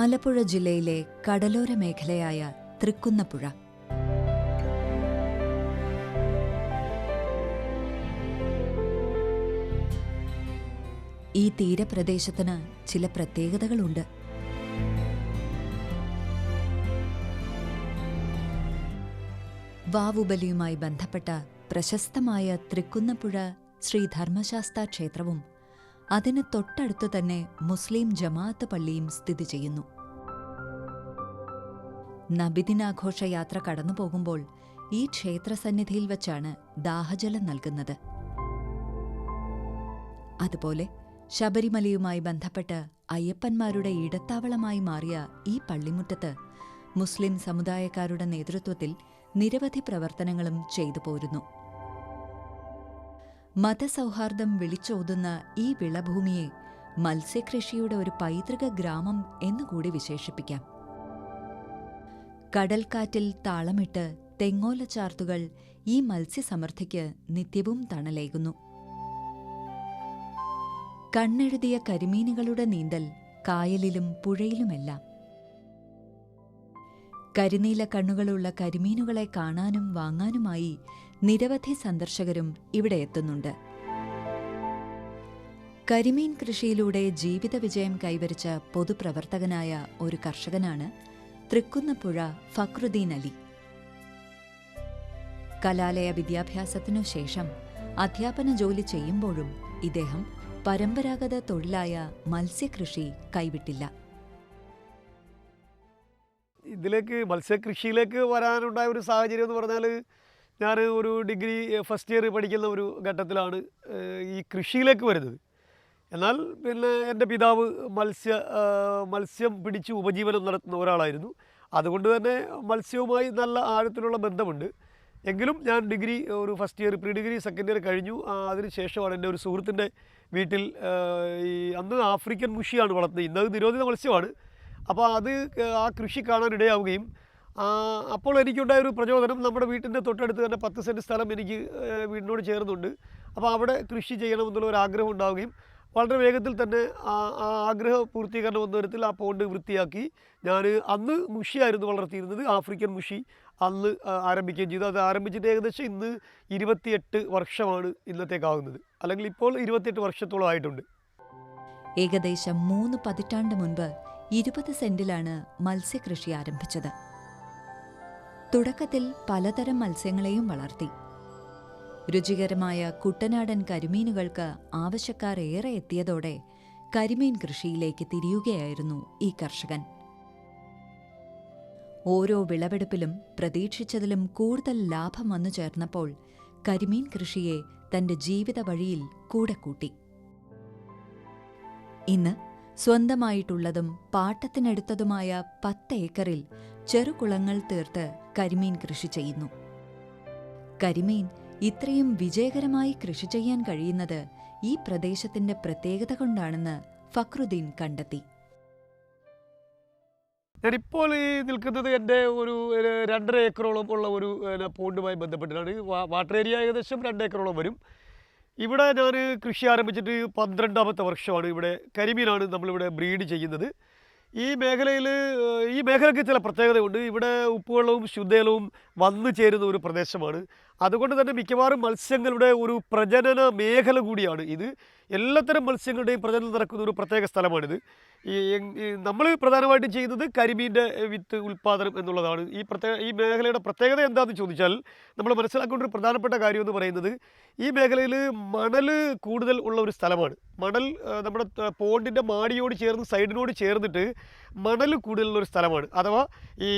ആലപ്പുഴ ജില്ലയിലെ കടലോര മേഖലയായ തൃക്കുന്നപ്പുഴ. ഈ തീരപ്രദേശത്തിന് ചില പ്രത്യേകതകളുണ്ട്. വാവുബലിയുമായി ബന്ധപ്പെട്ട പ്രശസ്തമായ തൃക്കുന്നപ്പുഴ ശ്രീ ധർമ്മശാസ്ത ക്ഷേത്രവും അതിന് തൊട്ടടുത്ത് തന്നെ മുസ്ലിം ജമാഅത്ത് പള്ളിയും സ്ഥിതി ചെയ്യുന്നു. നബിദിനാഘോഷ യാത്ര കടന്നു പോകുമ്പോൾ ഈ ക്ഷേത്രസന്നിധിയിൽ വച്ചാണ് ദാഹജലം നൽകുന്നത്. അതുപോലെ ശബരിമലയുമായി ബന്ധപ്പെട്ട് അയ്യപ്പന്മാരുടെ ഇടത്താവളമായി മാറിയ ഈ പള്ളിമുറ്റത്ത് മുസ്ലിം സമുദായക്കാരുടെ നേതൃത്വത്തിൽ നിരവധി പ്രവർത്തനങ്ങളും ചെയ്തു പോരുന്നു. മതസൗഹാർദ്ദം വിളിച്ചോതുന്ന ഈ വിളഭൂമിയെ മത്സ്യകൃഷിയുടെ ഒരു പൈതൃക ഗ്രാമം എന്നുകൂടി വിശേഷിപ്പിക്കാം. കടൽക്കാറ്റിൽ താളമിട്ട് തെങ്ങോലച്ചാർത്തുകൾ ഈ മത്സ്യസമൃദ്ധിക്ക് നിത്യവും തണലേകുന്നു. കണ്ണെഴുതിയ കരിമീനുകളുടെ നീന്തൽ കായലിലും പുഴയിലുമെല്ലാം. കരിനീല കണ്ണുകളുള്ള കരിമീനുകളെ കാണാനും വാങ്ങാനുമായി നിരവധി സന്ദർശകരും ഇവിടെ എത്തുന്നുണ്ട്. കരിമീൻ കൃഷിയിലൂടെ ജീവിത വിജയം കൈവരിച്ച പൊതുപ്രവർത്തകനായ ഒരു കർഷകനാണ് തൃക്കുന്നപ്പുഴ ഫക്രുദ്ദീൻ അലി. കലാലയ വിദ്യാഭ്യാസത്തിനു ശേഷം അധ്യാപന ജോലി ചെയ്യുമ്പോഴും ഇദ്ദേഹം പരമ്പരാഗത തൊഴിലായ മത്സ്യകൃഷി കൈവിട്ടില്ല. ഇതിലേക്ക് മത്സ്യകൃഷിയിലേക്ക് വരാനുണ്ടായ ഒരു സാഹചര്യം എന്ന് പറഞ്ഞാൽ ഞാൻ ഒരു ഡിഗ്രി ഫസ്റ്റ് ഇയർ പഠിക്കുന്ന ഒരു ഘട്ടത്തിലാണ് ഈ കൃഷിയിലേക്ക് വരുന്നത്. എന്നാൽ പിന്നെ എന്റെ പിതാവ് മത്സ്യ മത്സ്യം പിടിച്ച് ഉപജീവനം നടത്തുന്ന ഒരാളായിരുന്നു. അതുകൊണ്ട് തന്നെ മത്സ്യവുമായി നല്ല ആഴത്തിലുള്ള ബന്ധമുണ്ട്. എങ്കിലും ഞാൻ ഡിഗ്രി ഒരു first year pre degree second year കഴിഞ്ഞു അതിനുശേഷമാണ് എന്റെ ഒരു സുഹൃത്തിന്റെ വീട്ടിൽ ഈ അന്ന് ആഫ്രിക്കൻ മുഷിയാണ് വളർത്തുന്നത് ഇന്നത് നിരോധിത മത്സ്യമാണ്. അപ്പോൾ അത് ആ കൃഷി കാണാൻ ഇടയാവുകയും അപ്പോൾ എനിക്കുണ്ടായ ഒരു പ്രചോദനം. നമ്മുടെ വീട്ടിന്റെ തൊട്ടടുത്ത് തന്നെ പത്ത് സെന്റ് സ്ഥലം എനിക്ക് വീടിനോട് ചേർന്നുണ്ട്. അപ്പോൾ അവിടെ കൃഷി ചെയ്യണമെന്നുള്ള ഒരു ആഗ്രഹം ഉണ്ടാവുകയും വളരെ വേഗത്തിൽ തന്നെ ആ ആഗ്രഹ പൂർത്തീകരണം എന്ന തരത്തിൽ ആ പോണ്ട് വൃത്തിയാക്കി ഞാൻ അന്ന് മുഷിയായിരുന്നു വളർത്തിയിരുന്നത് ആഫ്രിക്കൻ മുഷി അന്ന് ആരംഭിക്കുകയും ചെയ്തു. അത് ആരംഭിച്ചിട്ട് ഏകദേശം ഇന്ന് ഇരുപത്തിയെട്ട് വർഷമാണ് ഇന്നത്തേക്കാവുന്നത്. അല്ലെങ്കിൽ ഇപ്പോൾ ഇരുപത്തിയെട്ട് വർഷത്തോളം ആയിട്ടുണ്ട്. ഏകദേശം മൂന്ന് പതിറ്റാണ്ട് മുൻപ് ഇരുപത് സെന്റിലാണ് മത്സ്യകൃഷി ആരംഭിച്ചത്. തുടക്കത്തിൽ പലതരം മത്സ്യങ്ങളെയും വളർത്തി. രുചികരമായ കുട്ടനാടൻ കരിമീനുകൾക്ക് ആവശ്യക്കാർ ഏറെ എത്തിയതോടെ കരിമീൻ കൃഷിയിലേക്ക് തിരിയുകയായിരുന്നു ഈ കർഷകൻ. ഓരോ വിളവെടുപ്പിലും പ്രതീക്ഷിച്ചതിലും കൂടുതൽ ലാഭം വന്നു ചേർന്നപ്പോൾ കരിമീൻ കൃഷിയെ തന്റെ ജീവിത വഴിയിൽ കൂടെ കൂട്ടി. ഇന്ന് സ്വന്തമായിട്ടുള്ളതും പാട്ടത്തിനെടുത്തതുമായ പത്ത് ഏക്കറിൽ ചെറുകുളങ്ങൾ തീർത്ത് കരിമീൻ കൃഷി ചെയ്യുന്നു. കരിമീൻ ഇത്രയും വിജയകരമായി കൃഷി ചെയ്യാൻ കഴിയുന്നത് ഈ പ്രദേശത്തിന്റെ പ്രത്യേകത കൊണ്ടാണെന്ന് ഫക്രുദ്ദീൻ കണ്ടെത്തി. ഞാനിപ്പോൾ ഈ നിൽക്കുന്നത് എന്റെ ഒരു രണ്ടര ഏക്കറോളം ഉള്ള ഒരു പോണ്ടുമായി ബന്ധപ്പെട്ടിട്ടാണ്. വാട്ടർ ഏരിയ ഏകദേശം രണ്ട് ഏക്കറോളം വരും. ഇവിടെ ഞാൻ കൃഷി ആരംഭിച്ചിട്ട് പന്ത്രണ്ടാമത്തെ വർഷമാണ് ഇവിടെ കരിമീനാണ് നമ്മളിവിടെ ബ്രീഡ് ചെയ്യുന്നത്. ഈ മേഖലയിൽ ഈ മേഖലയ്ക്ക് ചില പ്രത്യേകതയുണ്ട്. ഇവിടെ ഉപ്പുവെള്ളവും ശുദ്ധജലവും വന്നു ചേരുന്ന ഒരു പ്രദേശമാണ്. അതുകൊണ്ട് തന്നെ മിക്കവാറും മത്സ്യങ്ങളുടെ ഒരു പ്രജനന മേഖല കൂടിയാണ് ഇത്. എല്ലാത്തരം മത്സ്യങ്ങളുടെയും പ്രജനനം നടക്കുന്ന ഒരു പ്രത്യേക സ്ഥലമാണിത്. ഈ നമ്മൾ പ്രധാനമായിട്ടും ചെയ്യുന്നത് കരിമീന്റെ വിത്ത് ഉൽപ്പാദനം എന്നുള്ളതാണ്. ഈ പ്രത്യേക ഈ മേഖലയുടെ പ്രത്യേകത എന്താണെന്ന് ചോദിച്ചാൽ നമ്മൾ മനസ്സിലാക്കേണ്ട ഒരു പ്രധാനപ്പെട്ട കാര്യം എന്ന് പറയുന്നത് ഈ മേഖലയിൽ മണൽ കൂടുതൽ ഉള്ള ഒരു സ്ഥലമാണ്. മണൽ നമ്മുടെ പോണ്ടിന്റെ മാടിയോട് ചേർന്ന് സൈഡിനോട് ചേർന്നിട്ട് മണൽ കൂടുതലുള്ള ഒരു സ്ഥലമാണ്. അഥവാ ഈ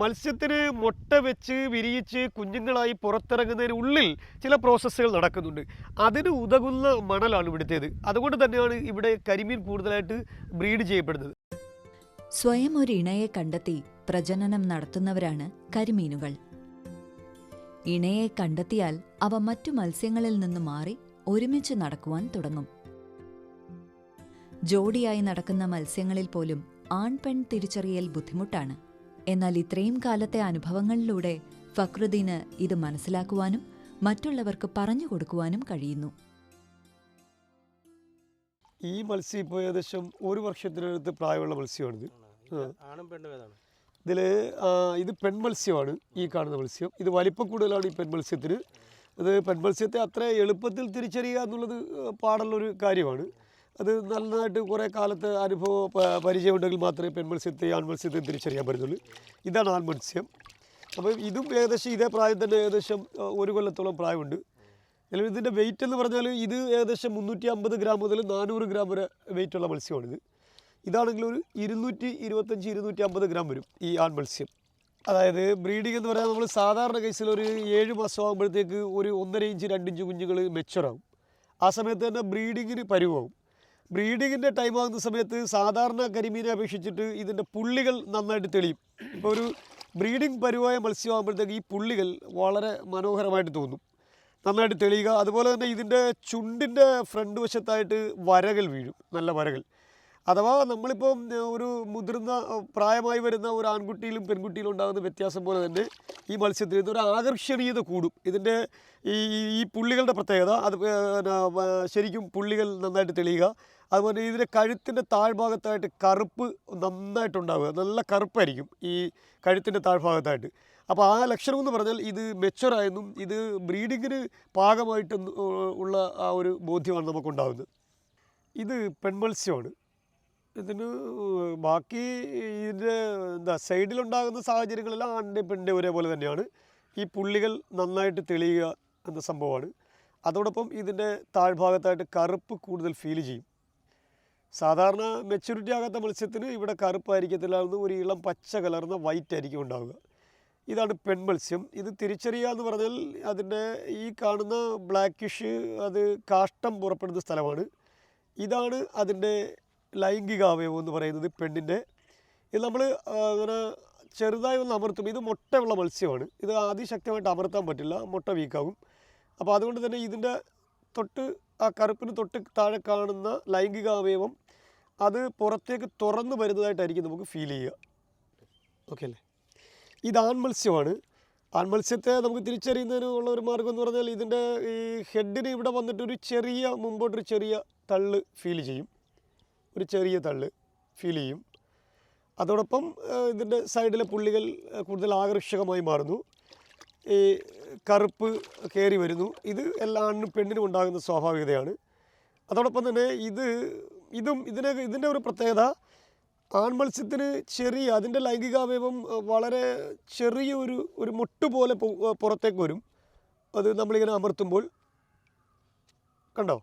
മത്സ്യത്തിന് മുട്ട വെച്ച് വിരിയിച്ച് കുഞ്ഞുങ്ങളായി പുറത്തിറങ്ങുന്നതിന് ഉള്ളിൽ ചില പ്രോസസ്സുകൾ നടക്കുന്നുണ്ട്. അതിന് ഉതകുന്ന മണലാണ് ഇവിടുത്തേത് അതുകൊണ്ട് തന്നെയാണ് ഇവിടെ കരിമീൻ കൂടുതലായിട്ട് ബ്രീഡ് ചെയ്യപ്പെടുന്നത്. സ്വയം ഒരു ഇണയെ കണ്ടെത്തി പ്രജനനം നടത്തുന്നവരാണ് കരിമീനുകൾ. ഇണയെ കണ്ടെത്തിയാൽ അവ മറ്റു മത്സ്യങ്ങളിൽ നിന്ന് മാറി ഒരുമിച്ച് നടക്കുവാൻ തുടങ്ങും. ജോഡിയായി നടക്കുന്ന മത്സ്യങ്ങളിൽ പോലും ആൺ പെൺ തിരിച്ചറിയൽ ബുദ്ധിമുട്ടാണ്. എന്നാൽ ഇത്രയും കാലത്തെ അനുഭവങ്ങളിലൂടെ ഫക്രുദ്ദീന് ഇത് മനസ്സിലാക്കുവാനും മറ്റുള്ളവർക്ക് പറഞ്ഞു കൊടുക്കുവാനും കഴിയുന്നു. ഈ മത്സ്യം ഇപ്പോൾ ഏകദേശം ഒരു വർഷത്തിനടുത്ത് പ്രായമുള്ള മത്സ്യമാണിത്. ആണും? പെണ്ണും ഏതാണ്? ഇതിൽ ഇത് പെൺമത്സ്യമാണ് ഈ കാണുന്ന മത്സ്യം. ഇത് വലിപ്പം കൂടുതലാണ് ഈ പെൺമത്സ്യത്തിന്. അത് പെൺമത്സ്യത്തെ അത്ര എളുപ്പത്തിൽ തിരിച്ചറിയുക എന്നുള്ളത് പാടുള്ള പാടുള്ളൊരു കാര്യമാണ്. അത് നന്നായിട്ട് കുറേ കാലത്ത് അനുഭവ പരിചയമുണ്ടെങ്കിൽ മാത്രമേ പെൺമത്സ്യത്തെ ആൺമത്സ്യത്തെ തിരിച്ചറിയാൻ പറ്റുന്നുള്ളൂ. ഇതാണ് ആൺമത്സ്യം. അപ്പോൾ ഇതും ഏകദേശം ഇതേ പ്രായം തന്നെ ഏകദേശം ഒരു കൊല്ലത്തോളം പ്രായമുണ്ട്. നിലവിൽ ഇതിന്റെ വെയിറ്റ് എന്ന് പറഞ്ഞാൽ ഇത് ഏകദേശം മുന്നൂറ്റി അമ്പത് ഗ്രാം മുതൽ നാനൂറ് ഗ്രാം വരെ വെയിറ്റുള്ള മത്സ്യമാണിത് ഇതാണെങ്കിൽ ഒരു ഇരുന്നൂറ്റി ഇരുപത്തഞ്ച് ഇരുന്നൂറ്റി അമ്പത് ഗ്രാം വരും ഈ ആൺ മത്സ്യം. അതായത് ബ്രീഡിംഗ് എന്ന് പറയാൻ നമ്മൾ സാധാരണ കേസിൽ ഒരു ഏഴ് മാസം ആകുമ്പോഴത്തേക്ക് ഒരു ഒന്നര ഇഞ്ച് രണ്ട് ഇഞ്ച് കുഞ്ഞുങ്ങൾ മെച്ചുറാവും ആ സമയത്ത് തന്നെ ബ്രീഡിങ്ങിന് പരുവാകും ബ്രീഡിങ്ങിന്റെ ടൈം ആകുന്ന സമയത്ത് സാധാരണ കരിമീനെ അപേക്ഷിച്ചിട്ട് ഇതിന്റെ പുള്ളികൾ നന്നായിട്ട് തെളിയും. ഇപ്പോൾ ഒരു ബ്രീഡിംഗ് പരുവായ മത്സ്യമാകുമ്പോഴത്തേക്ക് ഈ പുള്ളികൾ വളരെ മനോഹരമായിട്ട് തോന്നും. നന്നായിട്ട് തെളിയുക. അതുപോലെ തന്നെ ഇതിന്റെ ചുണ്ടിന്റെ ഫ്രണ്ട് വശത്തായിട്ട് വരകൾ വീഴും. നല്ല വരകൾ. അഥവാ നമ്മളിപ്പം ഏഹ്, ഒരു മുതിർന്ന പ്രായമായി വരുന്ന ഒരു ആൺകുട്ടിയിലും പെൺകുട്ടിയിലും ഉണ്ടാകുന്ന വ്യത്യാസം പോലെ തന്നെ ഈ മത്സ്യത്തിൽ ഇതൊരു ആകർഷണീയത കൂടും. ഇതിന്റെ ഈ ഈ- പുള്ളികളുടെ പ്രത്യേകത അത് ശരിക്കും പുള്ളികൾ നന്നായിട്ട് തെളിയുക. അതുപോലെ ഇതിന്റെ കഴുത്തിന്റെ താഴ്ഭാഗത്തായിട്ട് കറുപ്പ് നന്നായിട്ടുണ്ടാവുക. നല്ല കറുപ്പായിരിക്കും ഈ കഴുത്തിന്റെ താഴ്ഭാഗത്തായിട്ട്. അപ്പോൾ ആ ലക്ഷണം എന്ന് പറഞ്ഞാൽ ഇത് മെച്ചുറായെന്നും ഇത് ബ്രീഡിങ്ങിന് പാകമായിട്ട് ഉള്ള ആ ഒരു ബോധ്യമാണ് നമുക്കുണ്ടാകുന്നത് ഇത് പെൺമത്സ്യമാണ്. ഇതിന് ബാക്കി ഇതിന്റെ എന്താ സൈഡിലുണ്ടാകുന്ന സാഹചര്യങ്ങളെല്ലാം ആണിന്റെ പെണ്ണിന്റെ ഒരേപോലെ തന്നെയാണ്. ഈ പുള്ളികൾ നന്നായിട്ട് തെളിയുക എന്ന സംഭവമാണ്. അതോടൊപ്പം ഇതിന്റെ താഴ്ഭാഗത്തായിട്ട് കറുപ്പ് കൂടുതൽ ഫീൽ ചെയ്യും. സാധാരണ മെച്യൂരിറ്റി ആകാത്ത മത്സ്യത്തിന് ഇവിടെ കറുപ്പായിരിക്കത്തില്ല. എന്ന് ഒരു ഇളം പച്ച കലർന്ന വൈറ്റ് ആയിരിക്കും ഉണ്ടാവുക. ഇതാണ് പെൺമത്സ്യം. ഇത് തിരിച്ചറിയുക എന്ന് പറഞ്ഞാൽ അതിന്റെ ഈ കാണുന്ന ബ്ലാക്കിഷ് അത് കാഷ്ടം പുറപ്പെടുന്ന സ്ഥലമാണ്. ഇതാണ് അതിന്റെ ലൈംഗിക അവയവം എന്ന് പറയുന്നത് പെണ്ണിന്റെ. ഇത് നമ്മൾ അങ്ങനെ ചെറുതായി ഒന്ന് അമർത്തും. ഇത് മുട്ടയുള്ള മത്സ്യമാണ്. ഇത് അതിശക്തമായിട്ട് അമർത്താൻ പറ്റില്ല മുട്ട വീക്കാവും. അപ്പോൾ അതുകൊണ്ട് തന്നെ ഇതിന്റെ തൊട്ട് ആ കറുപ്പിന് തൊട്ട് താഴെ കാണുന്ന ലൈംഗിക അവയവം അത് പുറത്തേക്ക് തുറന്നു വരുന്നതായിട്ടായിരിക്കും നമുക്ക് ഫീൽ ചെയ്യുക. ഓക്കെ അല്ലേ? ഇത് ആൺമത്സ്യമാണ്. ആൺമത്സ്യത്തെ നമുക്ക് തിരിച്ചറിയുന്നതിനുള്ള ഒരു മാർഗം എന്ന് പറഞ്ഞാൽ ഇതിന്റെ ഈ ഹെഡിന് ഇവിടെ വന്നിട്ടൊരു ചെറിയ മുമ്പോട്ടൊരു ചെറിയ തള്ള് ഫീൽ ചെയ്യും. ഒരു ചെറിയ തള്ള് ഫീൽ ചെയ്യും. അതോടൊപ്പം ഇതിന്റെ സൈഡിലെ പുള്ളികൾ കൂടുതൽ ആകർഷകമായി മാറുന്നു. ഈ കറുപ്പ് കയറി വരുന്നു. ഇത് എല്ലാ ആണിനും പെണ്ണിനും ഉണ്ടാകുന്ന സ്വാഭാവികതയാണ്. അതോടൊപ്പം തന്നെ ഇത് ഇതും ഇതിനെ ഇതിന്റെ ഒരു പ്രത്യേകത ആൺമത്സ്യത്തിന് ചെറിയ അതിന്റെ ലൈംഗികാവയവം വളരെ ചെറിയ ഒരു ഒരു മുട്ട് പോലെ പുറത്തേക്ക് വരും. അത് നമ്മളിങ്ങനെ അമർത്തുമ്പോൾ കണ്ടോ?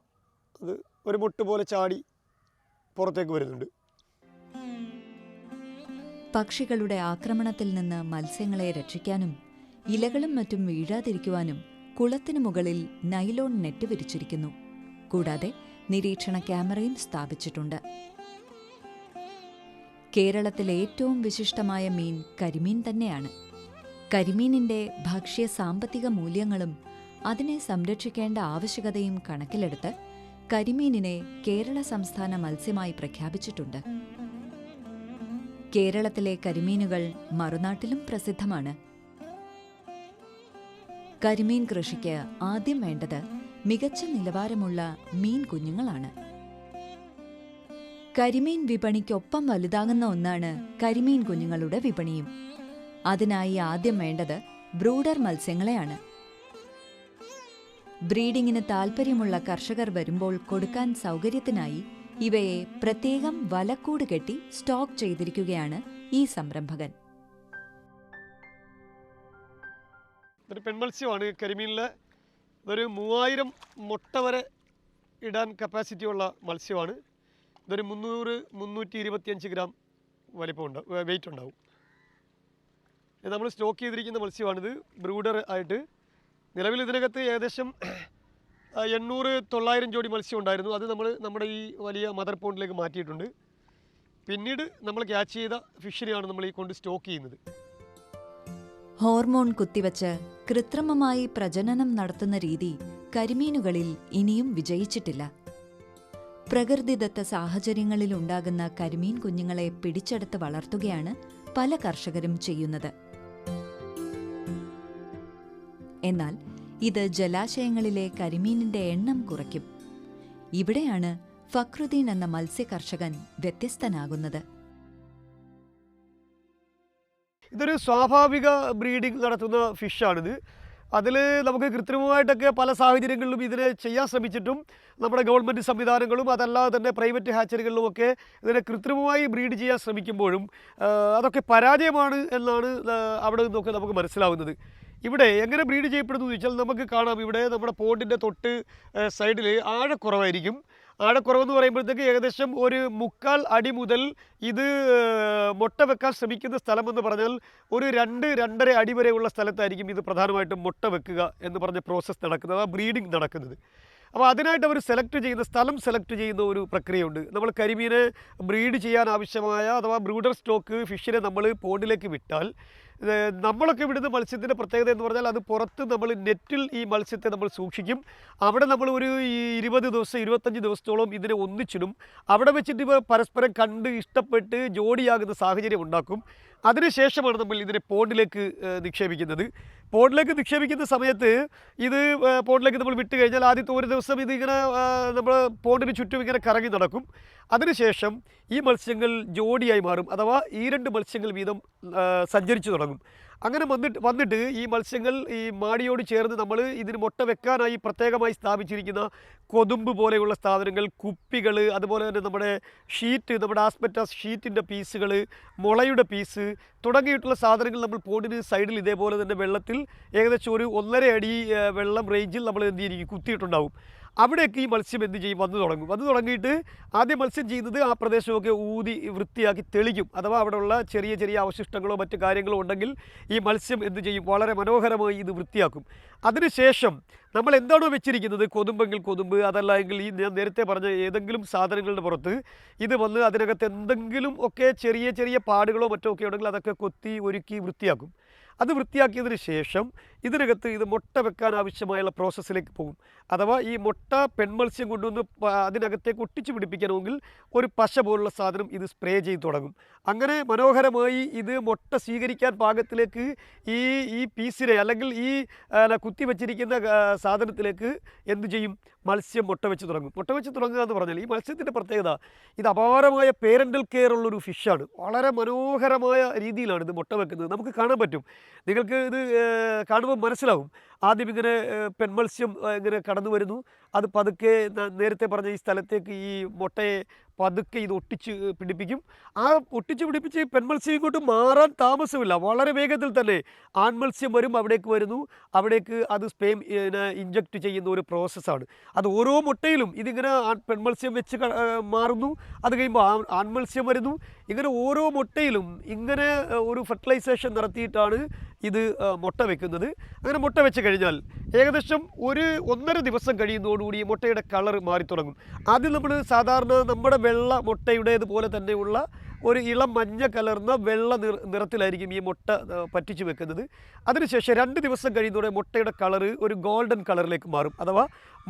അത് ഒരു മുട്ട് പോലെ ചാടി പുറത്തേക്ക് വരുന്നുണ്ട്. പക്ഷികളുടെ ആക്രമണത്തിൽ നിന്ന് മത്സ്യങ്ങളെ രക്ഷിക്കാനും ഇലകളും മറ്റും വീഴാതിരിക്കുവാനും കുളത്തിനു മുകളിൽ നൈലോൺ നെറ്റ് വിരിച്ചിരിക്കുന്നു. കൂടാതെ നിരീക്ഷണ ക്യാമറയും സ്ഥാപിച്ചിട്ടുണ്ട്. കേരളത്തിലെ ഏറ്റവും വിശിഷ്ടമായ മീൻ കരിമീൻ തന്നെയാണ്. കരിമീനിന്റെ ഭക്ഷ്യ സാമ്പത്തിക മൂല്യങ്ങളും അതിനെ സംരക്ഷിക്കേണ്ട ആവശ്യകതയും കണക്കിലെടുത്ത് കരിമീനിനെ കേരള സംസ്ഥാന മത്സ്യമായി പ്രഖ്യാപിച്ചിട്ടുണ്ട്. കേരളത്തിലെ കരിമീനുകൾ മറുനാട്ടിലും പ്രസിദ്ധമാണ്. കരിമീൻ കൃഷിക്ക് ആദ്യം വേണ്ടത് മികച്ച നിലവാരമുള്ള മീൻ കുഞ്ഞുങ്ങളാണ്. കരിമീൻ വിപണിക്കൊപ്പം വലുതാകുന്ന ഒന്നാണ് കരിമീൻ കുഞ്ഞുങ്ങളുടെ വിപണിയും. അതിനായി ആദ്യം വേണ്ടത് ബ്രൂഡർ മത്സ്യങ്ങളെയാണ്. ബ്രീഡിങ്ങിന് താൽപ്പര്യമുള്ള കർഷകർ വരുമ്പോൾ കൊടുക്കാൻ സൗകര്യത്തിനായി ഇവയെ പ്രത്യേകം വലക്കൂട് കെട്ടി സ്റ്റോക്ക് ചെയ്തിരിക്കുകയാണ് ഈ സംരംഭകൻ. പെൺമത്സ്യമാണ്. കരിമീനിലെ ഇതൊരു മൂവായിരം മുട്ട വരെ ഇടാൻ കപ്പാസിറ്റി ഉള്ള മത്സ്യമാണ്. ഇതൊരു മുന്നൂറ് മുന്നൂറ്റി ഇരുപത്തിയഞ്ച് ഗ്രാം വലിപ്പമുണ്ട് വെയിറ്റ് ഉണ്ടാവും. നമ്മൾ സ്റ്റോക്ക് ചെയ്തിരിക്കുന്ന മത്സ്യമാണിത്. ബ്രൂഡർ ആയിട്ട് നിലവിൽ ഇതിനകത്ത് ഏകദേശം എണ്ണൂറ് തൊള്ളായിരം ജോഡി മത്സ്യം ഉണ്ടായിരുന്നു. അത് നമ്മൾ നമ്മുടെ ഈ വലിയ മദർ പോണ്ടിലേക്ക് മാറ്റിയിട്ടുണ്ട്. പിന്നീട് നമ്മൾ ക്യാച്ച് ചെയ്ത ഫിഷിനെയാണ് നമ്മൾ ഈ കൊണ്ട് സ്റ്റോക്ക് ചെയ്യുന്നത്. ഹോർമോൺ കുത്തിവച്ച് കൃത്രിമമായി പ്രജനനം നടത്തുന്ന രീതി കരിമീനുകളിൽ ഇനിയും വിജയിച്ചിട്ടില്ല. പ്രകൃതിദത്ത സാഹചര്യങ്ങളിൽ ഉണ്ടാകുന്ന കരിമീൻ കുഞ്ഞുങ്ങളെ പിടിച്ചെടുത്ത് വളർത്തുകയാണ് പല കർഷകരും ചെയ്യുന്നത്. എന്നാൽ ഇത് ജലാശയങ്ങളിലെ കരിമീനിന്റെ എണ്ണം കുറയ്ക്കും. ഇവിടെയാണ് ഫക്രുദ്ദീൻ എന്ന മത്സ്യകർഷകൻ വ്യത്യസ്തനാകുന്നത്. ഇതൊരു സ്വാഭാവിക ബ്രീഡിംഗ് നടത്തുന്ന ഫിഷാണിത്. അതിൽ നമുക്ക് കൃത്രിമമായിട്ടൊക്കെ പല സാഹചര്യങ്ങളിലും ഇതിനെ ചെയ്യാൻ ശ്രമിച്ചിട്ടും നമ്മുടെ ഗവൺമെന്റ് സംവിധാനങ്ങളും അതല്ലാതെ തന്നെ പ്രൈവറ്റ് ഹാച്ചറികളിലുമൊക്കെ ഇതിനെ കൃത്രിമമായി ബ്രീഡ് ചെയ്യാൻ ശ്രമിക്കുമ്പോഴും അതൊക്കെ പരാജയമാണ് എന്നാണ് അവിടെ നിന്നൊക്കെ നമുക്ക് മനസ്സിലാവുന്നത്. ഇവിടെ എങ്ങനെ ബ്രീഡ് ചെയ്യപ്പെടുന്നു എന്ന് ചോദിച്ചാൽ നമുക്ക് കാണാം. ഇവിടെ നമ്മുടെ പോണ്ടിന്റെ തൊട്ട് സൈഡിൽ ആഴക്കുറവായിരിക്കും. ആഴക്കുറവെന്ന് പറയുമ്പോഴത്തേക്ക് ഏകദേശം ഒരു മുക്കാൽ അടി മുതൽ ഇത് മുട്ട വെക്കാൻ ശ്രമിക്കുന്ന സ്ഥലമെന്ന് പറഞ്ഞാൽ ഒരു രണ്ട് രണ്ടര അടി വരെയുള്ള സ്ഥലത്തായിരിക്കും ഇത് പ്രധാനമായിട്ടും മുട്ട വെക്കുക എന്ന് പറഞ്ഞ പ്രോസസ്സ് നടക്കുന്നത് ആ ബ്രീഡിംഗ് നടക്കുന്നത്. അപ്പോൾ അതിനായിട്ട് അവർ സെലക്ട് ചെയ്യുന്ന സ്ഥലം സെലക്ട് ചെയ്യുന്ന ഒരു പ്രക്രിയയുണ്ട്. നമ്മൾ കരിമീനെ ബ്രീഡ് ചെയ്യാൻ ആവശ്യമായ അഥവാ ബ്രൂഡർ സ്റ്റോക്ക് ഫിഷിനെ നമ്മൾ പോണ്ടിലേക്ക് വിട്ടാൽ നമ്മളൊക്കെ ഇവിടുന്ന് മത്സ്യത്തിന്റെ പ്രത്യേകത എന്ന് പറഞ്ഞാൽ അത് പുറത്ത് നമ്മൾ നെറ്റിൽ ഈ മത്സ്യത്തെ നമ്മൾ സൂക്ഷിക്കും. അവിടെ നമ്മൾ ഒരു ഇരുപത് ദിവസം ഇരുപത്തഞ്ച് ദിവസത്തോളം ഇതിനെ ഒന്നിച്ചിടും. അവിടെ വെച്ചിട്ട് ഇവ പരസ്പരം കണ്ട് ഇഷ്ടപ്പെട്ട് ജോഡിയാകുന്ന സാഹചര്യം ഉണ്ടാക്കും. അതിനുശേഷമാണ് നമ്മൾ ഇതിനെ പോണ്ടിലേക്ക് നിക്ഷേപിക്കുന്നത്. പോണ്ടിലേക്ക് നിക്ഷേപിക്കുന്ന സമയത്ത് ഇത് പോണ്ടിലേക്ക് നമ്മൾ വിട്ട് കഴിഞ്ഞാൽ ആദ്യത്തെ ഒരു ദിവസം ഇതിങ്ങനെ നമ്മൾ പോണ്ടിന് ചുറ്റും ഇങ്ങനെ കറങ്ങി നടക്കും. അതിനുശേഷം ഈ മത്സ്യങ്ങൾ ജോഡിയായി മാറും. അഥവാ ഈ രണ്ട് മത്സ്യങ്ങൾ വീതം സഞ്ചരിച്ചു തുടങ്ങും. അങ്ങനെ വന്നിട്ട് വന്നിട്ട് ഈ മത്സ്യങ്ങൾ ഈ മാടിയോട് ചേർന്ന് നമ്മൾ ഇതിന് മുട്ട വെക്കാനായി പ്രത്യേകമായി സ്ഥാപിച്ചിരിക്കുന്ന കൊതുമ്പ് പോലെയുള്ള സാധനങ്ങൾ കുപ്പികൾ അതുപോലെ തന്നെ നമ്മുടെ ഷീറ്റ് നമ്മുടെ ആസ്പെറ്റാസ് ഷീറ്റിന്റെ പീസുകൾ മുളയുടെ പീസ് തുടങ്ങിയിട്ടുള്ള സാധനങ്ങൾ നമ്മൾ പോണ്ടിന് സൈഡിൽ ഇതേപോലെ തന്നെ വെള്ളത്തിൽ ഏകദേശം ഒരു ഒന്നര അടി വെള്ളം റേഞ്ചിൽ നമ്മൾ എന്ത് ചെയ്തിരിക്കും കുത്തിയിട്ടുണ്ടാവും. അവിടെയൊക്കെ ഈ മത്സ്യം എന്ത് ചെയ്യും? വന്നു തുടങ്ങും. വന്നു തുടങ്ങിയിട്ട് ആദ്യം മത്സ്യം ചെയ്യുന്നത് ആ പ്രദേശമൊക്കെ ഊതി വൃത്തിയാക്കി തെളിക്കും. അഥവാ അവിടെയുള്ള ചെറിയ ചെറിയ അവശിഷ്ടങ്ങളോ മറ്റു കാര്യങ്ങളോ ഉണ്ടെങ്കിൽ ഈ മത്സ്യം എന്ത് ചെയ്യും? വളരെ മനോഹരമായി ഇത് വൃത്തിയാക്കും. അതിനുശേഷം നമ്മൾ എന്താണോ വെച്ചിരിക്കുന്നത്? കൊതുമ്പെങ്കിൽ കൊതുമ്പ് അതല്ല എങ്കിൽ ഈ ഞാൻ നേരത്തെ പറഞ്ഞ ഏതെങ്കിലും സാധനങ്ങളുടെ പുറത്ത് ഇത് വന്ന് അതിനകത്ത് എന്തെങ്കിലും ഒക്കെ ചെറിയ ചെറിയ പാടുകളോ മറ്റോ ഒക്കെ ഉണ്ടെങ്കിൽ അതൊക്കെ കൊത്തി ഒരുക്കി വൃത്തിയാക്കും. അത് വൃത്തിയാക്കിയതിന് ശേഷം ഇതിനകത്ത് ഇത് മുട്ട വെക്കാൻ ആവശ്യമായുള്ള പ്രോസസ്സിലേക്ക് പോകും. അഥവാ ഈ മുട്ട പെൺമത്സ്യം കൊണ്ടുവന്ന് അതിനകത്തേക്ക് ഒട്ടിച്ചു പിടിപ്പിക്കണമെങ്കിൽ ഒരു പശ പോലുള്ള സാധനം ഇത് സ്പ്രേ ചെയ്ത് തുടങ്ങും. അങ്ങനെ മനോഹരമായി ഇത് മുട്ട സ്വീകരിക്കാൻ പാകത്തിലേക്ക് ഈ ഈ പീസിനെ അല്ലെങ്കിൽ ഈ കുത്തി വെച്ചിരിക്കുന്ന സാധനത്തിലേക്ക് എന്ത് ചെയ്യും? മത്സ്യം മുട്ട വെച്ച് തുടങ്ങും. മുട്ട വെച്ച് തുടങ്ങുക എന്ന് പറഞ്ഞാൽ ഈ മത്സ്യത്തിന്റെ പ്രത്യേകത ഇത് അപാരമായ പേരന്റൽ കെയർ ഉള്ളൊരു ഫിഷാണ് വളരെ മനോഹരമായ രീതിയിലാണ് ഇത് മുട്ട വെക്കുന്നത്. നമുക്ക് കാണാൻ പറ്റും. നിങ്ങൾക്ക് ഇത് കാണുമ്പോൾ മനസ്സിലാവും. ആദ്യം ഇങ്ങനെ പെൺമത്സ്യം ഇങ്ങനെ കടന്നു വരുന്നു. അത് പതുക്കെ നേരത്തെ പറഞ്ഞ ഈ സ്ഥലത്തേക്ക് ഈ മുട്ടയെ പതുക്കെ ഇത് ഒട്ടിച്ച് പിടിപ്പിക്കും. ആ ഒട്ടിച്ച് പിടിപ്പിച്ച് പെൺമത്സ്യം ഇങ്ങോട്ട് മാറാൻ താമസമില്ല. വളരെ വേഗത്തിൽ തന്നെ ആൺമത്സ്യം വരും അവിടേക്ക് വരുന്നു. അവിടേക്ക് അത് സ്പേം ഇഞ്ചക്റ്റ് ചെയ്യുന്ന ഒരു പ്രോസസ്സാണ്. അത് ഓരോ മുട്ടയിലും ഇതിങ്ങനെ പെൺമത്സ്യം വെച്ച് മാറുന്നു. അത് കഴിയുമ്പോൾ ആൺ- ആൺമത്സ്യം വരുന്നു. ഇങ്ങനെ ഓരോ മുട്ടയിലും ഇങ്ങനെ ഒരു ഫെർട്ടിലൈസേഷൻ നടത്തിയിട്ടാണ് ഇത് മുട്ട വെക്കുന്നത്. അങ്ങനെ മുട്ട വെച്ച് കഴിഞ്ഞാൽ ഏകദേശം ഒരു ഒന്നര ദിവസം കഴിയുന്നതോടുകൂടി മുട്ടയുടെ കളർ മാറി തുടങ്ങും. ആദ്യം നമ്മൾ സാധാരണ നമ്മുടെ വെള്ള മുട്ടയുടേതുപോലെ തന്നെയുള്ള ഒരു ഇളം മഞ്ഞ കലർന്ന വെള്ള നിറ നിറത്തിലായിരിക്കും ഈ മുട്ട പറ്റിച്ചു വെക്കുന്നത്. അതിനുശേഷം രണ്ട് ദിവസം കഴിയുന്നതോടെ മുട്ടയുടെ കളർ ഒരു ഗോൾഡൻ കളറിലേക്ക് മാറും അഥവാ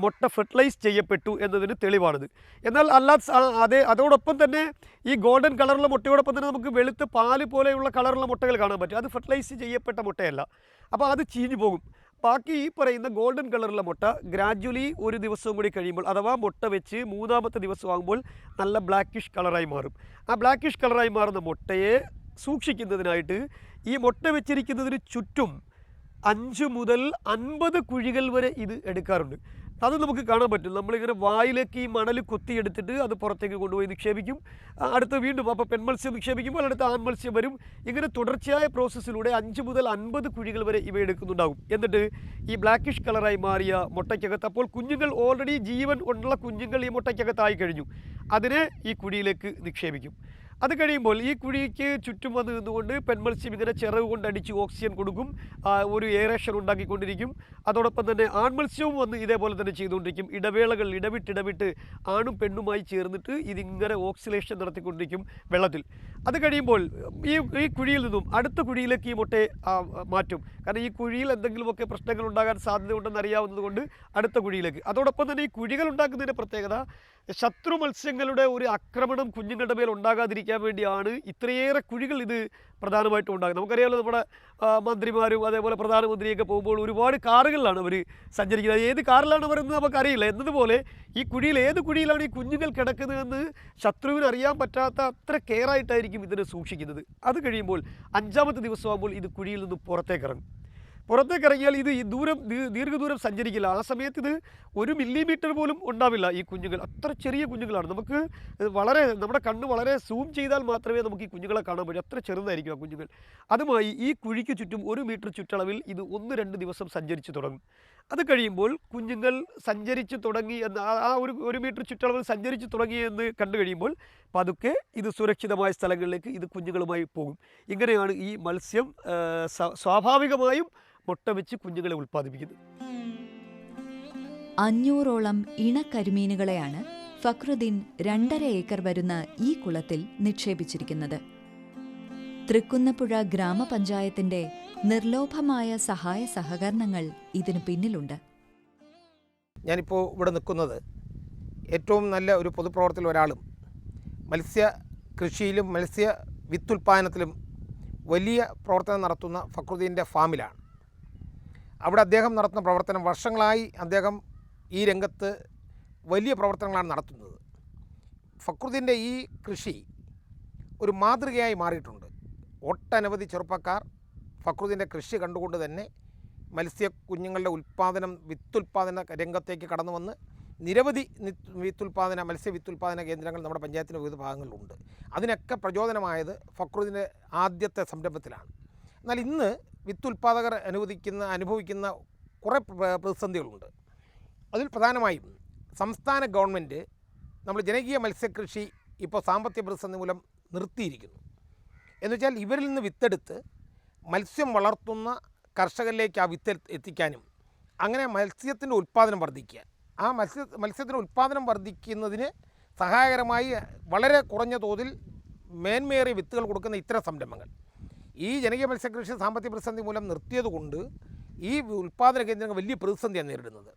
മുട്ട ഫെർട്ടിലൈസ് ചെയ്യപ്പെട്ടു എന്നതിന് തെളിവാണിത്. എന്നാൽ അല്ലാത്ത അതേ അതോടൊപ്പം തന്നെ ഈ ഗോൾഡൻ കളറുള്ള മുട്ടയോടൊപ്പം തന്നെ നമുക്ക് വെളുത്ത് പാൽ പോലെയുള്ള കളറുള്ള മുട്ടകൾ കാണാൻ പറ്റും. അത് ഫെർട്ടിലൈസ് ചെയ്യപ്പെട്ട മുട്ടയല്ല. അപ്പോൾ അത് ചീഞ്ഞു പോകും. ബാക്കി ഈ പറയുന്ന ഗോൾഡൻ കളറുള്ള മുട്ട ഗ്രാജ്വലി ഒരു ദിവസവും കൂടി കഴിയുമ്പോൾ അഥവാ മുട്ട വെച്ച് മൂന്നാമത്തെ ദിവസം ആകുമ്പോൾ നല്ല ബ്ലാക്കിഷ് കളറായി മാറും. ആ ബ്ലാക്കിഷ് കളറായി മാറുന്ന മുട്ടയെ സൂക്ഷിക്കുന്നതിനായിട്ട് ഈ മുട്ട വെച്ചിരിക്കുന്നതിന് ചുറ്റും അഞ്ച് മുതൽ അൻപത് കുഴികൾ വരെ ഇത് എടുക്കാറുണ്ട്. അത് നമുക്ക് കാണാൻ പറ്റും. നമ്മളിങ്ങനെ വായിലേക്ക് ഈ മണൽ കൊത്തിയെടുത്തിട്ട് അത് പുറത്തേക്ക് കൊണ്ടുപോയി നിക്ഷേപിക്കും. അടുത്ത് വീണ്ടും അപ്പോൾ പെൺമത്സ്യം നിക്ഷേപിക്കുമ്പോൾ അടുത്ത ആൺമത്സ്യം വരും. ഇങ്ങനെ തുടർച്ചയായ പ്രോസസ്സിലൂടെ അഞ്ച് മുതൽ അൻപത് കുഴികൾ വരെ ഇവ എടുക്കുന്നുണ്ടാകും. എന്നിട്ട് ഈ ബ്ലാക്കിഷ് കളറായി മാറിയ മുട്ടയ്ക്കകത്ത് അപ്പോൾ കുഞ്ഞുങ്ങൾ ഓൾറെഡി ജീവൻ ഉള്ള കുഞ്ഞുങ്ങൾ ഈ മുട്ടയ്ക്കകത്തായി കഴിഞ്ഞു. അതിനെ ഈ കുഴിയിലേക്ക് നിക്ഷേപിക്കും. അത് കഴിയുമ്പോൾ ഈ കുഴിക്ക് ചുറ്റും വന്ന് നിന്നുകൊണ്ട് പെൺമത്സ്യം ഇങ്ങനെ ചിറവ് കൊണ്ട് അടിച്ച് ഓക്സിജൻ കൊടുക്കും. ഒരു എയറേഷൻ ഉണ്ടാക്കിക്കൊണ്ടിരിക്കും. അതോടൊപ്പം തന്നെ ആൺമത്സ്യവും വന്ന് ഇതേപോലെ തന്നെ ചെയ്തുകൊണ്ടിരിക്കും. ഇടവേളകൾ ഇടവിട്ടിടവിട്ട് ആണും പെണ്ണുമായി ചേർന്നിട്ട് ഇതിങ്ങനെ ഓക്സിലേഷൻ നടത്തിക്കൊണ്ടിരിക്കും വെള്ളത്തിൽ. അത് കഴിയുമ്പോൾ ഈ ഈ കുഴിയിൽ നിന്നും അടുത്ത കുഴിയിലേക്ക് ഈ മുട്ടയെ മാറ്റും. കാരണം ഈ കുഴിയിൽ എന്തെങ്കിലുമൊക്കെ പ്രശ്നങ്ങൾ ഉണ്ടാകാൻ സാധ്യതയുണ്ടെന്ന് അറിയാവുന്നത് കൊണ്ട് അടുത്ത കുഴിയിലേക്ക്. അതോടൊപ്പം തന്നെ ഈ കുഴികൾ ഉണ്ടാക്കുന്നതിന്റെ പ്രത്യേകത ശത്രു മത്സ്യങ്ങളുടെ ഒരു ആക്രമണം കുഞ്ഞുങ്ങളുടെ മേൽ ഉണ്ടാകാതിരിക്കാൻ വേണ്ടിയാണ് ഇത്രയേറെ കുഴികൾ ഇത് പ്രധാനമായിട്ടും ഉണ്ടാകുന്നത്. നമുക്കറിയാമല്ലോ നമ്മുടെ മന്ത്രിമാരും അതേപോലെ പ്രധാനമന്ത്രിയൊക്കെ പോകുമ്പോൾ ഒരുപാട് കാറുകളിലാണ് അവർ സഞ്ചരിക്കുന്നത്. ഏത് കാറിലാണ് അവരെന്ന് നമുക്കറിയില്ല. എന്നതുപോലെ ഈ കുഴിയിൽ ഏത് കുഴിയിലാണ് ഈ കുഞ്ഞുങ്ങൾ കിടക്കുന്നതെന്ന് ശത്രുവിന് അറിയാൻ പറ്റാത്ത അത്ര കെയറായിട്ടായിരിക്കും ഇതിനെ സൂക്ഷിക്കുന്നത്. അത് കഴിയുമ്പോൾ അഞ്ചാമത്തെ ദിവസമാകുമ്പോൾ ഇത് കുഴിയിൽ നിന്ന് പുറത്തേക്ക് ഇറങ്ങും. പുറത്തേക്ക് ഇറങ്ങിയാൽ ഇത് ഈ ദൂരം ദീർഘദൂരം സഞ്ചരിക്കില്ല. ആ സമയത്ത് ഇത് ഒരു മില്ലിമീറ്റർ പോലും ഉണ്ടാവില്ല ഈ കുഞ്ഞുങ്ങൾ. അത്ര ചെറിയ കുഞ്ഞുങ്ങളാണ്. നമുക്ക് വളരെ നമ്മുടെ കണ്ണ് വളരെ സൂം ചെയ്താൽ മാത്രമേ നമുക്ക് ഈ കുഞ്ഞുങ്ങളെ കാണാൻ പറ്റൂ. അത്ര ചെറുതായിരിക്കും ആ കുഞ്ഞുങ്ങൾ. അതുമായി ഈ കുഴിക്ക് ചുറ്റും ഒരു മീറ്റർ ചുറ്റളവിൽ ഇത് ഒന്ന് രണ്ട് ദിവസം സഞ്ചരിച്ച് തുടങ്ങും. അത് കഴിയുമ്പോൾ കുഞ്ഞുങ്ങൾ സഞ്ചരിച്ച് തുടങ്ങി എന്ന് ആ- ഒരു ഒരു മീറ്റർ ചുറ്റളവിൽ സഞ്ചരിച്ച് തുടങ്ങി എന്ന് കണ്ടു കഴിയുമ്പോൾ പതുക്കെ ഇത് സുരക്ഷിതമായ സ്ഥലങ്ങളിലേക്ക് ഇത് കുഞ്ഞുങ്ങളുമായി പോകും. ഇങ്ങനെയാണ് ഈ മത്സ്യം സ്വാഭാവികമായും മുട്ട വെച്ച് കുഞ്ഞുങ്ങളെ ഉൽപ്പാദിപ്പിക്കുന്നത്. അഞ്ഞൂറോളം ഇണക്കരിമീനുകളെയാണ് ഫക്രുദ്ദീൻ രണ്ടര ഏക്കർ വരുന്ന ഈ കുളത്തിൽ നിക്ഷേപിച്ചിരിക്കുന്നത്. തൃക്കുന്നപ്പുഴ ഗ്രാമപഞ്ചായത്തിന്റെ നിർലോഭമായ സഹായ സഹകരണങ്ങൾ ഇതിനു പിന്നിലുണ്ട്. ഞാനിപ്പോൾ ഇവിടെ നിൽക്കുന്നത് ഏറ്റവും നല്ല ഒരു പൊതുപ്രവർത്തനം ഒരാളും മത്സ്യ കൃഷിയിലും മത്സ്യ വിത്തുൽപാദനത്തിലും വലിയ പ്രവർത്തനം നടത്തുന്ന ഫക്രുദ്ദീന്റെ ഫാമിലാണ്. അവിടെ അദ്ദേഹം നടത്തുന്ന പ്രവർത്തനം വർഷങ്ങളായി അദ്ദേഹം ഈ രംഗത്ത് വലിയ പ്രവർത്തനങ്ങളാണ് നടത്തുന്നത്. ഫക്രുദ്ദീന്റെ ഈ കൃഷി ഒരു മാതൃകയായി മാറിയിട്ടുണ്ട്. ഒട്ടനവധി ചെറുപ്പക്കാർ ഫക്രുദ്ദീന്റെ കൃഷി കണ്ടുകൊണ്ട് തന്നെ മത്സ്യ കുഞ്ഞുങ്ങളുടെ ഉൽപ്പാദനം വിത്തുൽപാദന രംഗത്തേക്ക് കടന്നു വന്ന് നിരവധി വിത്തുൽപാദന മത്സ്യ വിത്തുൽപാദന കേന്ദ്രങ്ങൾ നമ്മുടെ പഞ്ചായത്തിന്റെ വിവിധ ഭാഗങ്ങളിലുണ്ട്. അതിനൊക്കെ പ്രചോദനമായത് ഫക്രുദ്ദീന്റെ ആദ്യത്തെ സംരംഭത്തിലാണ്. എന്നാൽ ഇന്ന് വിത്തുൽപാദകർ അനുവദിക്കുന്ന അനുഭവിക്കുന്ന കുറേ പ്ര- പ്രതിസന്ധികളുണ്ട്. അതിൽ പ്രധാനമായും സംസ്ഥാന ഗവൺമെന്റ് നമ്മൾ ജനകീയ മത്സ്യകൃഷി ഇപ്പോൾ സാമ്പത്തിക പ്രതിസന്ധി മൂലം നിർത്തിയിരിക്കുന്നു. എന്നുവെച്ചാൽ ഇവരിൽ നിന്ന് വിത്തെടുത്ത് മത്സ്യം വളർത്തുന്ന കർഷകരിലേക്ക് ആ വിത്ത് എത്തിക്കാനും അങ്ങനെ മത്സ്യത്തിന്റെ ഉൽപ്പാദനം വർദ്ധിക്കുക. ആ മത്സ്യ മത്സ്യത്തിന്റെ ഉൽപ്പാദനം വർദ്ധിക്കുന്നതിന് സഹായകരമായി വളരെ കുറഞ്ഞ തോതിൽ മേന്മയേറിയ വിത്തുകൾ കൊടുക്കുന്ന ഇത്തരം സംരംഭങ്ങൾ. ഈ ജനകീയ മത്സ്യകൃഷി സാമ്പത്തിക പ്രതിസന്ധി മൂലം നിർത്തിയതുകൊണ്ട് ഈ ഉൽപ്പാദന കേന്ദ്രങ്ങൾ വലിയ പ്രതിസന്ധിയാണ് നേരിടുന്നത്.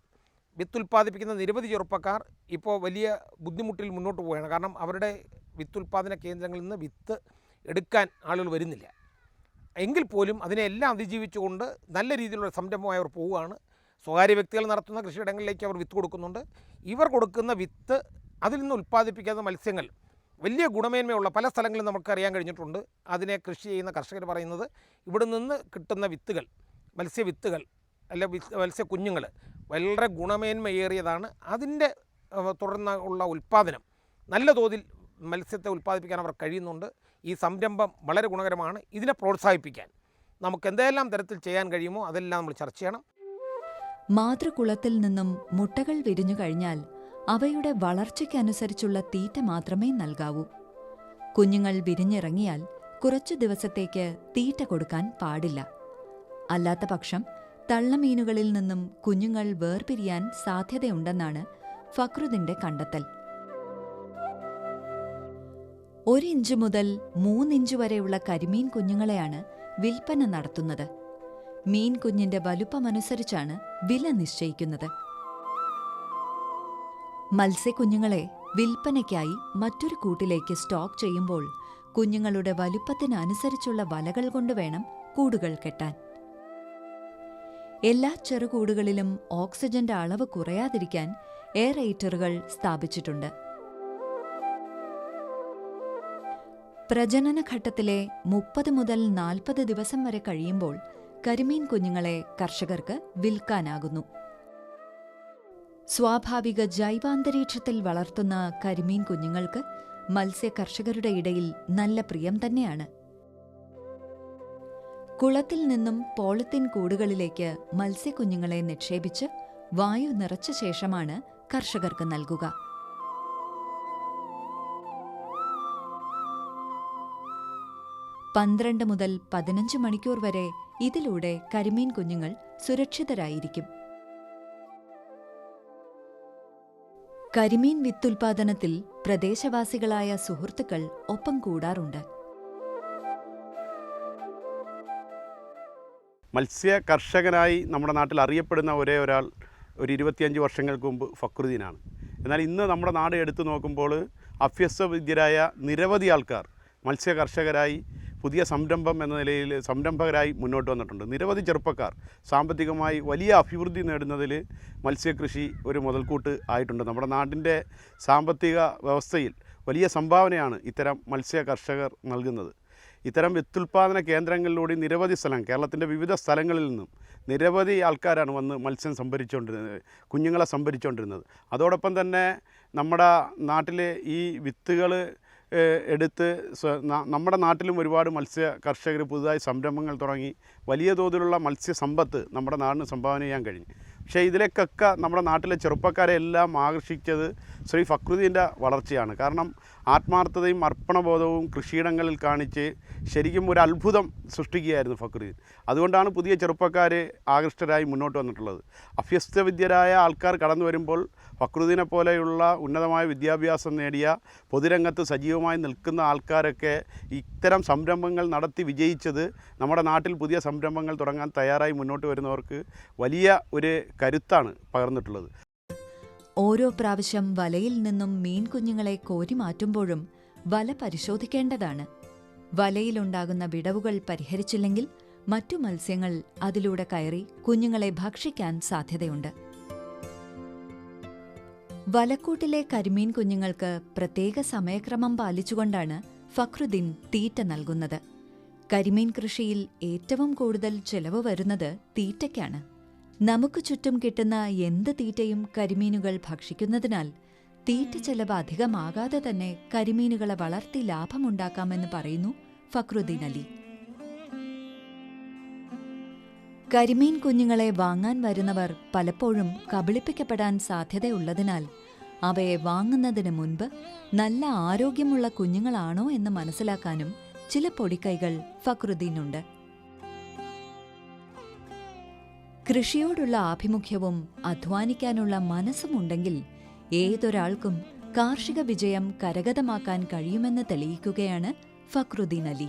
വിത്ത് ഉൽപ്പാദിപ്പിക്കുന്ന നിരവധി ചെറുപ്പക്കാർ ഇപ്പോൾ വലിയ ബുദ്ധിമുട്ടിൽ മുന്നോട്ട് പോവുകയാണ്. കാരണം അവരുടെ വിത്ത് ഉൽപ്പാദന കേന്ദ്രങ്ങളിൽ നിന്ന് വിത്ത് എടുക്കാൻ ആളുകൾ വരുന്നില്ല. എങ്കിൽ പോലും അതിനെല്ലാം അതിജീവിച്ചുകൊണ്ട് നല്ല രീതിയിലുള്ള സംരംഭമായി അവർ പോവുകയാണ്. സ്വകാര്യ വ്യക്തികൾ നടത്തുന്ന കൃഷിയിടങ്ങളിലേക്ക് അവർ വിത്ത് കൊടുക്കുന്നുണ്ട്. ഇവർ കൊടുക്കുന്ന വിത്ത് അതിൽ നിന്ന് ഉൽപ്പാദിപ്പിക്കാത്ത മത്സ്യങ്ങൾ വലിയ ഗുണമേന്മയുള്ള പല സ്ഥലങ്ങളും നമുക്ക് അറിയാൻ കഴിഞ്ഞിട്ടുണ്ട്. അതിനെ കൃഷി ചെയ്യുന്ന കർഷകർ പറയുന്നത് ഇവിടെ നിന്ന് കിട്ടുന്ന വിത്തുകൾ മത്സ്യ വിത്തുകൾ അല്ല മത്സ്യ കുഞ്ഞുങ്ങൾ വളരെ ഗുണമേന്മയേറിയതാണ്. അതിന്റെ തുടർന്ന് ഉള്ള ഉൽപ്പാദനം നല്ല തോതിൽ മത്സ്യത്തെ ഉൽപ്പാദിപ്പിക്കാൻ അവർ കഴിയുന്നുണ്ട്. ഈ സംരംഭം വളരെ ഗുണകരമാണ്. ഇതിനെ പ്രോത്സാഹിപ്പിക്കാൻ നമുക്ക് എന്തെല്ലാം തരത്തിൽ ചെയ്യാൻ കഴിയുമോ അതെല്ലാം നമ്മൾ ചർച്ച ചെയ്യണം. മാതൃകുളത്തിൽ നിന്നും മുട്ടകൾ വിരിഞ്ഞു കഴിഞ്ഞാൽ അവയുടെ വളർച്ചയ്ക്കനുസരിച്ചുള്ള തീറ്റ മാത്രമേ നൽകാവൂ. കുഞ്ഞുങ്ങൾ വിരിഞ്ഞിറങ്ങിയാൽ കുറച്ചു ദിവസത്തേക്ക് തീറ്റ കൊടുക്കാൻ പാടില്ല. അല്ലാത്ത പക്ഷം തള്ളമീനുകളിൽ നിന്നും കുഞ്ഞുങ്ങൾ വേർപിരിയാൻ സാധ്യതയുണ്ടെന്നാണ് ഫക്രുദിന്റെ കണ്ടെത്തൽ. ഒരിഞ്ച് മുതൽ മൂന്നിഞ്ച് വരെയുള്ള കരിമീൻ കുഞ്ഞുങ്ങളെയാണ് വിൽപ്പന നടത്തുന്നത്. മീൻ കുഞ്ഞിന്റെ വലുപ്പമനുസരിച്ചാണ് വില നിശ്ചയിക്കുന്നത്. മത്സ്യക്കുഞ്ഞുങ്ങളെ വിൽപ്പനയ്ക്കായി മറ്റൊരു കൂട്ടിലേക്ക് സ്റ്റോക്ക് ചെയ്യുമ്പോൾ കുഞ്ഞുങ്ങളുടെ വലുപ്പത്തിനനുസരിച്ചുള്ള വലകൾ കൊണ്ട് വേണം കൂടുകൾ കെട്ടാൻ. എല്ലാ ചെറുകൂടുകളിലും ഓക്സിജന്റെ അളവ് കുറയാതിരിക്കാൻ എയറേറ്ററുകൾ സ്ഥാപിച്ചിട്ടുണ്ട്. പ്രജനനഘട്ടത്തിലെ മുപ്പത് മുതൽ നാൽപ്പത് ദിവസം വരെ കഴിയുമ്പോൾ കരിമീൻ കുഞ്ഞുങ്ങളെ കർഷകർക്ക് വിൽക്കാനാകുന്നു. സ്വാഭാവിക ജൈവാന്തരീക്ഷത്തിൽ വളർത്തുന്ന കരിമീൻ കുഞ്ഞുങ്ങൾക്ക് മത്സ്യ കർഷകരുടെ ഇടയിൽ നല്ല പ്രിയം തന്നെയാണ്. കുളത്തിൽ നിന്നും പോളിത്തീൻ കൂടുകളിലേക്ക് മത്സ്യക്കുഞ്ഞുങ്ങളെ നിക്ഷേപിച്ച് വായു നിറച്ച ശേഷമാണ് കർഷകർക്ക് നൽകുക. പന്ത്രണ്ട് മുതൽ പതിനഞ്ച് മണിക്കൂർ വരെ ഇതിലൂടെ കരിമീൻ കുഞ്ഞുങ്ങൾ സുരക്ഷിതരായിരിക്കും. കരിമീൻ വിത്തുൽപാദനത്തിൽ പ്രദേശവാസികളായ സുഹൃത്തുക്കൾ ഒപ്പം കൂടാറുണ്ട്. മത്സ്യ കർഷകനായി നമ്മുടെ നാട്ടിൽ അറിയപ്പെടുന്ന ഒരേ ഒരാൾ ഒരു ഇരുപത്തിയഞ്ച് വർഷങ്ങൾക്ക് മുമ്പ് ഫക്രുദ്ദീനാണ്. എന്നാൽ ഇന്ന് നമ്മുടെ നാട് എടുത്തു നോക്കുമ്പോൾ അഭ്യസ്തവിദ്യരായ നിരവധി ആൾക്കാർ മത്സ്യ കർഷകരായി പുതിയ സംരംഭം എന്ന നിലയിൽ സംരംഭകരായി മുന്നോട്ട് വന്നിട്ടുണ്ട്. നിരവധി ചെറുപ്പക്കാർ സാമ്പത്തികമായി വലിയ അഭിവൃദ്ധി നേടുന്നതിൽ മത്സ്യകൃഷി ഒരു മുതൽക്കൂട്ട് ആയിട്ടുണ്ട്. നമ്മുടെ നാടിന്റെ സാമ്പത്തിക വ്യവസ്ഥയിൽ വലിയ സംഭാവനയാണ് ഇത്തരം മത്സ്യ കർഷകർ നൽകുന്നത്. ഇത്തരം വിത്തുൽപാദന കേന്ദ്രങ്ങളിലൂടെ നിരവധി സ്ഥലം കേരളത്തിന്റെ വിവിധ സ്ഥലങ്ങളിൽ നിന്നും നിരവധി ആൾക്കാരാണ് വന്ന് മത്സ്യം സംഭരിച്ചുകൊണ്ടിരുന്നത് കുഞ്ഞുങ്ങളെ സംഭരിച്ചുകൊണ്ടിരുന്നത്. അതോടൊപ്പം തന്നെ നമ്മുടെ നാട്ടിലെ ഈ വിത്തുകൾ എടുത്ത് നമ്മുടെ നാട്ടിലും ഒരുപാട് മത്സ്യ കർഷകർ പുതുതായി സംരംഭങ്ങൾ തുടങ്ങി. വലിയ തോതിലുള്ള മത്സ്യസമ്പത്ത് നമ്മുടെ നാടിന് സംഭാവന ചെയ്യാൻ കഴിഞ്ഞു. പക്ഷേ ഇതിലേക്കൊക്കെ നമ്മുടെ നാട്ടിലെ ചെറുപ്പക്കാരെ എല്ലാം ആകർഷിച്ചത് ശ്രീ ഫക്രുദ്ദീന്റെ വളർച്ചയാണ്. കാരണം ആത്മാർത്ഥതയും അർപ്പണബോധവും കൃഷിയിടങ്ങളിൽ കാണിച്ച് ശരിക്കും ഒരു അത്ഭുതം സൃഷ്ടിക്കുകയായിരുന്നു ഫക്രുദ്ദീൻ. അതുകൊണ്ടാണ് പുതിയ ചെറുപ്പക്കാർ ആകൃഷ്ടരായി മുന്നോട്ട് വന്നിട്ടുള്ളത്. അഭ്യസ്തവിദ്യരായ ആൾക്കാർ കടന്നു വരുമ്പോൾ ഫക്രുദ്ദീനെ പോലെയുള്ള ഉന്നതമായ വിദ്യാഭ്യാസം നേടിയ പൊതുരംഗത്ത് സജീവമായി നിൽക്കുന്ന ആൾക്കാരൊക്കെ ഇത്തരം സംരംഭങ്ങൾ നടത്തി വിജയിച്ചത് നമ്മുടെ നാട്ടിൽ പുതിയ സംരംഭങ്ങൾ തുടങ്ങാൻ തയ്യാറായി മുന്നോട്ട് വരുന്നവർക്ക് വലിയ ഒരു കരുത്താണ് പകർന്നിട്ടുള്ളത്. ഓരോ പ്രാവശ്യം വലയിൽ നിന്നും മീൻകുഞ്ഞുങ്ങളെ കോരി മാറ്റുമ്പോഴും വല പരിശോധിക്കേണ്ടതാണ്. വലയിലുണ്ടാകുന്ന വിടവുകൾ പരിഹരിച്ചില്ലെങ്കിൽ മറ്റു മത്സ്യങ്ങൾ അതിലൂടെ കയറി കുഞ്ഞുങ്ങളെ ഭക്ഷിക്കാൻ സാധ്യതയുണ്ട്. വലക്കൂട്ടിലെ കരിമീൻ കുഞ്ഞുങ്ങൾക്ക് പ്രത്യേക സമയക്രമം പാലിച്ചുകൊണ്ടാണ് ഫക്രുദ്ദീൻ തീറ്റ നൽകുന്നത്. കരിമീൻ കൃഷിയിൽ ഏറ്റവും കൂടുതൽ ചെലവ് വരുന്നത് തീറ്റയ്ക്കാണ്. നമുക്ക് ചുറ്റും കിട്ടുന്ന എന്ത് തീറ്റയും കരിമീനുകൾ ഭക്ഷിക്കുന്നതിനാൽ തീറ്റ ചെലവ് അധികമാകാതെ തന്നെ കരിമീനുകളെ വളർത്തി ലാഭമുണ്ടാക്കാമെന്ന് പറയുന്നു ഫക്രുദ്ദീൻ അലി. കരിമീൻ കുഞ്ഞുങ്ങളെ വാങ്ങാൻ വരുന്നവർ പലപ്പോഴും കബളിപ്പിക്കപ്പെടാൻ സാധ്യതയുള്ളതിനാൽ അവയെ വാങ്ങുന്നതിന് മുൻപ് നല്ല ആരോഗ്യമുള്ള കുഞ്ഞുങ്ങളാണോ എന്ന് മനസ്സിലാക്കാനും ചില പൊടിക്കൈകൾ ഫക്രുദ്ദീനുണ്ട്. കൃഷിയോടുള്ള ആഭിമുഖ്യവും അധ്വാനിക്കാനുള്ള മനസ്സുമുണ്ടെങ്കിൽ ഏതൊരാൾക്കും കാർഷിക വിജയം കരഗതമാക്കാൻ കഴിയുമെന്ന് തെളിയിക്കുകയാണ് ഫക്രുദ്ദീൻ അലി.